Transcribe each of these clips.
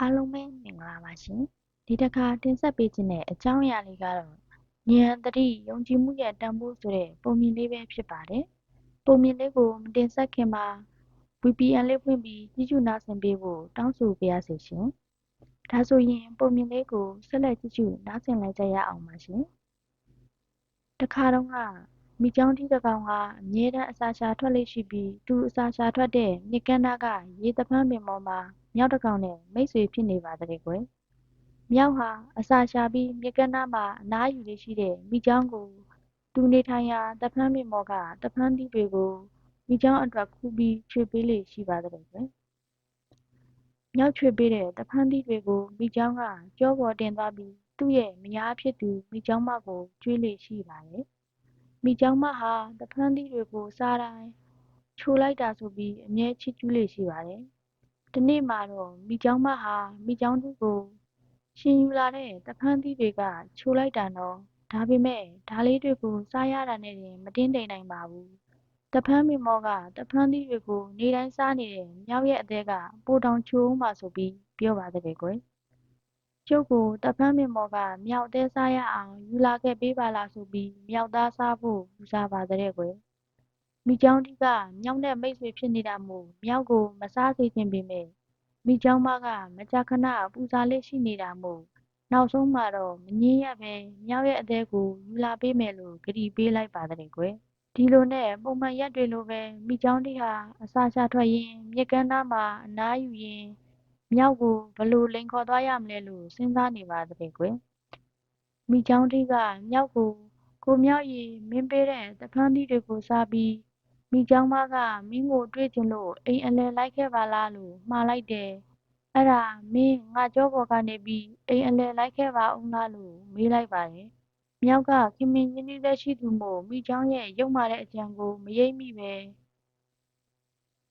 အားလုံးပဲမင်္ဂလာပါရှင်ဒီတစ်ခါတင်ဆက်ပေးခြင်းတဲ့အကြောင်းအရာလေးကတော့ဉာဏ်သတိယုံကြည်မှုရဲ့တန်ဖိုးဆိုတဲ့ပုံမြင်လေးပဲဖြစ်ပါတယ်ပုံမြင်လေးကိုမတင်ဆက်ခင်မှာ VPN လေးဖွင့်ပြီးကြည့်ရှုနားဆင်ပေးဖို့တောင်းဆိုပါရစေရှင်ဒါဆိုရင်ပုံမြင်လေးကိုဆက်လက်ကြည့်ရှုနားဆင်လိုက်ကြရအောင်ပါရှင်တခါတော့ကမိချောင်းတီးတစ်ကောင်ကအမြဲတမ်းအစာရှာထွက်လေးရှိပြီးသူအစာရှာထွက်တဲ့မြစ်ကမ်းနားကရေတပန်းပင်ပေါ်မှာ မြောက်တစ်ကောင်နဲ့မိတ်ဆွေဖြစ်နေပါတဲ့ကွယ်မြောက်ဟာအစာရှာပြီးမြစ်ကမ်းနားမှာအနားယူလေးရှိတဲ့မိချောင်းကိုသူနေထိုင်ရာတပန်းပင်ပေါ်ကတပန်းတီးတွေကိုမိချောင်းအတွက်ခူးပြီးချွေပေးလေးရှိပါတဲ့ကွယ်မြောက်ချွေပေးတဲ့တပန်းတီးတွေကိုမိချောင်းကကြောပေါ်တင်သွားပြီးသူ့ရဲ့မယားဖြစ်သူမိချောင်းမကိုကျွေးလေးရှိပါတယ်မိကျောင်းမဟာတဖန်းသီးတွေကိုစားတိုင်းချိုလိုက်တာဆိုပြီးအမြဲချစ်ကျူးလေရှိပါတယ်။ ဒီနေ့မှာတော့မိကျောင်းမဟာမိကျောင်းသူကိုရှင်ယူလာတဲ့တဖန်းသီးတွေကချိုလိုက်တာတော့ဒါပေမဲ့ဒါလေးတွေကိုစားရတာနဲ့တင်မတင်းတိမ်နိုင်ပါဘူး။တဖန်းမင်မောကတဖန်းသီးတွေကိုနေတိုင်းစားနေတဲ့မြောက်ရဲ့အသေးကပိုတောင်ချိုးမှဆိုပြီးပြောပါတဲ့ကွယ်။ကျုပ်ကိုတဖန်းပင်ပေါ်ကမြောက်သဲစားရအောင်ယူလာခဲ့ပေးပါလားဆိုပြီးမြောက်သားစားဖို့ပူဇာပါတဲ့ကွယ် မိချောင်းတီးကမြောက်နဲ့မိတ်ဆွေဖြစ်နေတာမို့မြောက်ကိုမစားစေချင်ပေမဲ့မိချောင်းမကမကြာခဏပူဇာလေးရှိနေတာမို့နောက်ဆုံးမှာတော့မငင်းရပဲမြောက်ရဲ့အသေးကိုယူလာပေးမယ်လို့ကတိပေးလိုက်ပါတဲ့ကွယ်ဒီလိုနဲ့ပုံမှန်ရက်တွေလိုပဲမိချောင်းတီးဟာအစာချထွက်ရင်းမြက်ကမ်းသားမှာအနားယူရင်းမြောက်ကိုဘယ်လိုလိမ်ခေါ်သွားရမလဲလို့စဉ်းစားနေပါတဲ့ကွယ်။မိချောင်းထိပ်ကမြောက်ကိုကိုမြောက်ရေမင်းပေးတဲ့တဖန်းသီးတွေကိုစားပြီး မိချောင်းမက မင်းကိုတွေ့ချင်လို့ အိမ်အလယ်လိုက်ခဲ့ပါလားလို့ မှာလိုက်တယ်။အဲ့ဒါ မင်း ငါကြောပေါ်ကနေပြီး အိမ်အလယ်လိုက်ခဲ့ပါဦးလားလို့ မေးလိုက်ပါတယ်။မြောက်က ခင်မင်ရင်းနှီးသက်ရှိသူမို့ မိချောင်းရဲ့ ယုတ်မာတဲ့အကြံကို မရိပ်မိပဲ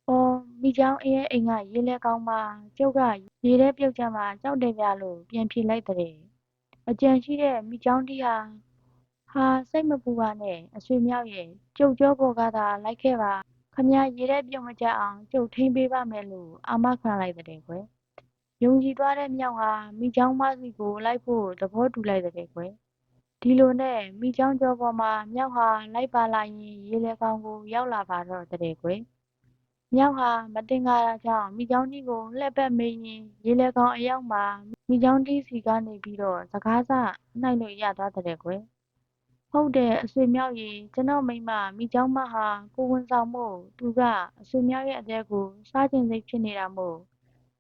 အော် မိချောင်းအေးရဲ့အိမ်က ရေလဲကောင်းပါ ကျုပ်က ရေထဲပြုတ်ကျမှကြောက်တယ်ဗျ လို့ ပြန်ဖြေလိုက်တဲ့ အကြံရှိတဲ့ မိချောင်းတီးဟာ ဟာ စိတ်မပူပါနဲ့ အဆွေမြောက်ရဲ့ကျုပ်ကြောပေါ်ကသာ လိုက်ခဲ့ပါခမရေထဲပြုတ်မကျအောင် ကျုပ်ထိန်းပေးပါမယ်လို့ အာမခံလိုက်တဲ့ကွယ် ယုံကြည်သွားတဲ့မြောက်ဟာ မိချောင်းမစီကို လိုက်ဖို့ သဘောတူလိုက်တဲ့ကွယ် ဒီလိုနဲ့ မိချောင်းကျော်ပေါ်မှာ မြောက်ဟာ လိုက်ပါလာရင်ရေလဲကောင်းကို ရောက်လာပါတော့တဲ့ကွယ် မြောက်ဟာ မသင်္ကာတာကြောင့် မိချောင်းတီးကို လှည့်ပတ်မေးရင်း ရေလယ်ကောင်အရောက်မှာ မိချောင်းတီးဆီကနေပြီးတော့ စကားစနှိုက်လို့ ရသွားတဲ့ကွယ် ဟုတ်တယ်အဆွေမြောက်ရေ ကျွန်တော်မိမမိချောင်းမဟာ ကိုဝန်ဆောင်မို့ သူက အဆွေမြောက်ရဲ့အသက်ကို စားကျင်စိတ်ဖြစ်နေတာမို့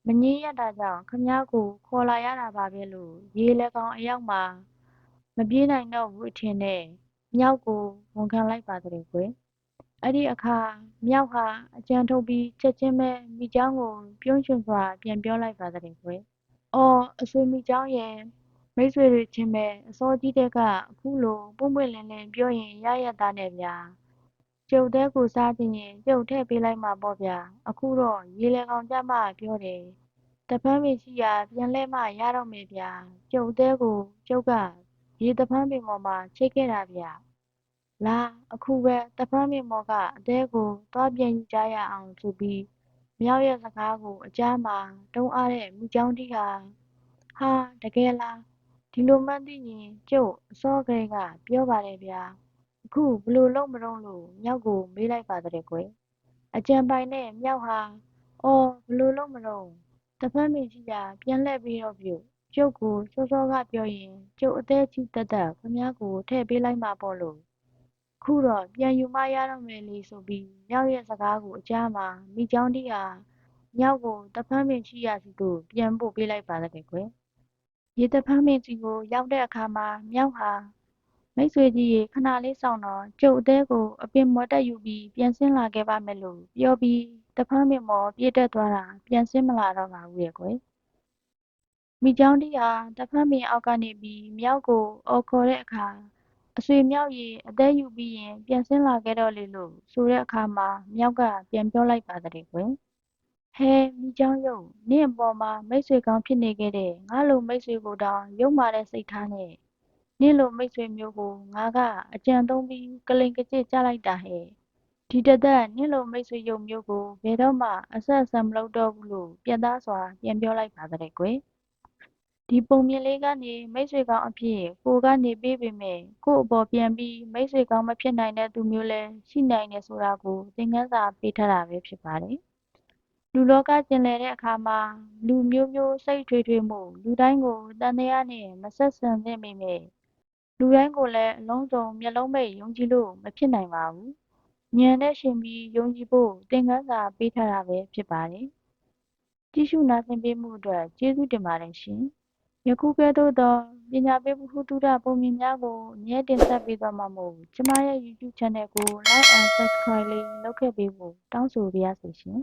မငြင်းရတာကြောင့်ခမ ्या ကို ခေါ်လာရတာပါပဲလို့ ရေလယ်ကောင်အရောက်မှာ မပြေးနိုင်တော့ဘူးအထင်နဲ့ မြောက်ကို ဝန်ခံလိုက်ပါတဲ့ကွယ် အဲ့ဒီအခါ မြောက်ဟာ အကြံထုတ်ပြီး ချက်ချင်းပဲ မိကျောင်းကို ပြုံးရွှင်စွာ ပြန်ပြောလိုက်ပါတဲ့ကွယ်။အော် အဆွေမိကျောင်းရဲ့ မိတ်ဆွေတွေချင်းပဲ အစောကြီးတက်ကအခုလို ပွင့်ပွင့်လင်းလင်း ပြောရင် ရရတာနဲ့ဗျာ။ကျုပ်တဲ့ကို စားခြင်းရင် ကျုပ်ထည့်ပေးလိုက်မှာပေါ့ဗျာ။အခုတော့ ရေလေကောင်ကြမှ ပြောတယ်။တပန်းပင်ရှိရာ ပြန်လဲမှ ရတော့မယ်ဗျာ။ကျုပ်တဲ့ကို ကျုပ်က ရေတပန်းပင်ပေါ်မှာ ချိတ်ခဲ့တာဗျ။လာ အခုပဲတဖန်းပင်ပေါ်က အသည်းကို သွားပြန်ယူကြရအောင်ဆိုပြီး မြောက်ရဲ့စကားကို အကြားမှာ တုံးအားတဲ့ မိကျောင်းတီးဟာ ဟာ တကယ်လား ဒီလိုမှန်းသိရင် ကျုပ် အစောကလေးက ပြောပါတယ်ဗျာ အခုဘလို့လုံးမလုံးလို့ မြောက်ကို မေးလိုက်ပါတဲ့ကွယ် အကြံပိုင်နဲ့မြောက်ဟာ အော်ဘလို့လုံးမလုံးတဖန်းပင်ရှိတာပြန်လှည့်ပြီးတော့ပြုတ်ကျုပ်ကို စောစောကပြောရင် ကျုပ်အသေးကြီးတက်တက်ခမည်းကို ထည့်ပေးလိုက်မှာပေါ့လို့ ခုတော့ ပြန်ယူမှရတော့မယ်လေဆိုပြီး မြောက်ရဲ့စကားကို အကြားမှာ မိကျောင်းတီးဟာ မြောက်ကိုတဖန်းပင်ရှိရာစီသို့ ပြန်ပို့ပေးလိုက်ပါတဲ့ကွယ် ရေတဖန်းပင်စီကိုရောက်တဲ့အခါမှာမြောက်ဟာမိတ်ဆွေကြီးရေခဏလေးဆောင်တော့ကျုပ်အသေးကိုအပင်မော်တက်ယူပြီးပြန်ဆင်းလာခဲ့ပါမယ်လို့ပြောပြီးတဖန်းပင်မော်ပြည့်တက်သွားတာပြန်ဆင်းမလာတော့ပါဘူးရဲ့ကွယ်မိကျောင်းတီးဟာတဖန်းပင်အောက်ကနေပြီးမြောက်ကိုအော်ခေါ်တဲ့အခါအဆွေမြောက်ရေအသက်ယူပြီးရင်ပြန်ဆင်းလာခဲ့တော့လေလို့ဆိုတဲ့အခါမှာမြောက်ကပြန်ပြောလိုက်ပါတဲ့ကွယ် ဟဲမိချောင်းယုံနင့်အပေါ်မှာမိတ်ဆွေကောင်းဖြစ်နေခဲ့တဲ့ငါလိုမိတ်ဆွေကိုတောင်ယုံမာတဲ့စိတ်ထားနဲ့နင့်လိုမိတ်ဆွေမျိုးကိုငါကအကြံသုံးပြီးကလိန်ကကျစ်ကြလိုက်တာဟဲ့ဒီတစ်သက်နင့်လိုမိတ်ဆွေရုံမျိုးကိုဘယ်တော့မှအဆက်အဆံမလုပ်တော့ဘူးလို့ပြတ်သားစွာပြန်ပြောလိုက်ပါတဲ့ကွယ်ဒီပုံမြင်လေးကနေမိတ်ဆွေကောင်းအဖြစ်ကိုကနေပေးပေမဲ့ကို့အပေါ်ပြန်ပြီးမိတ်ဆွေကောင်းမဖြစ်နိုင်တဲ့သူမျိုးလည်းရှိနိုင်တယ်ဆိုတာကိုသင်ခန်းစာပေးထားတာပဲဖြစ်ပါတယ် လူလောကကျင်လည်တဲ့အခါမှာ လူမျိုးမျိုးစိတ်ထွေထွေမှုလူတိုင်းကိုတန်တရားနဲ့မဆက်ဆံသင့်ပေမဲ့လူတိုင်းကိုလည်းအလုံးစုံမျက်လုံးမိတ်ယုံကြည်လို့မဖြစ်နိုင်ပါဘူးဉာဏ်နဲ့ရှင်ပြီးယုံကြည်ဖို့သင်ခန်းစာပေးထားတာပဲဖြစ်ပါတယ်ကြည့်ရှုနားဆင်ပေးမှုအတွက်ကျေးဇူးတင်ပါတယ်ရှင်ယခုကဲ့သို့သောပညာပေးဗဟုသုတပုံမြင်များကိုအမြဲတင်ဆက်ပေးသွားမှာမို့ကျမရဲ့ YouTube Channel ကို Like and Subscribe လေးလုပ်ခဲ့ပေးဖို့တောင်းဆိုပါရစေရှင်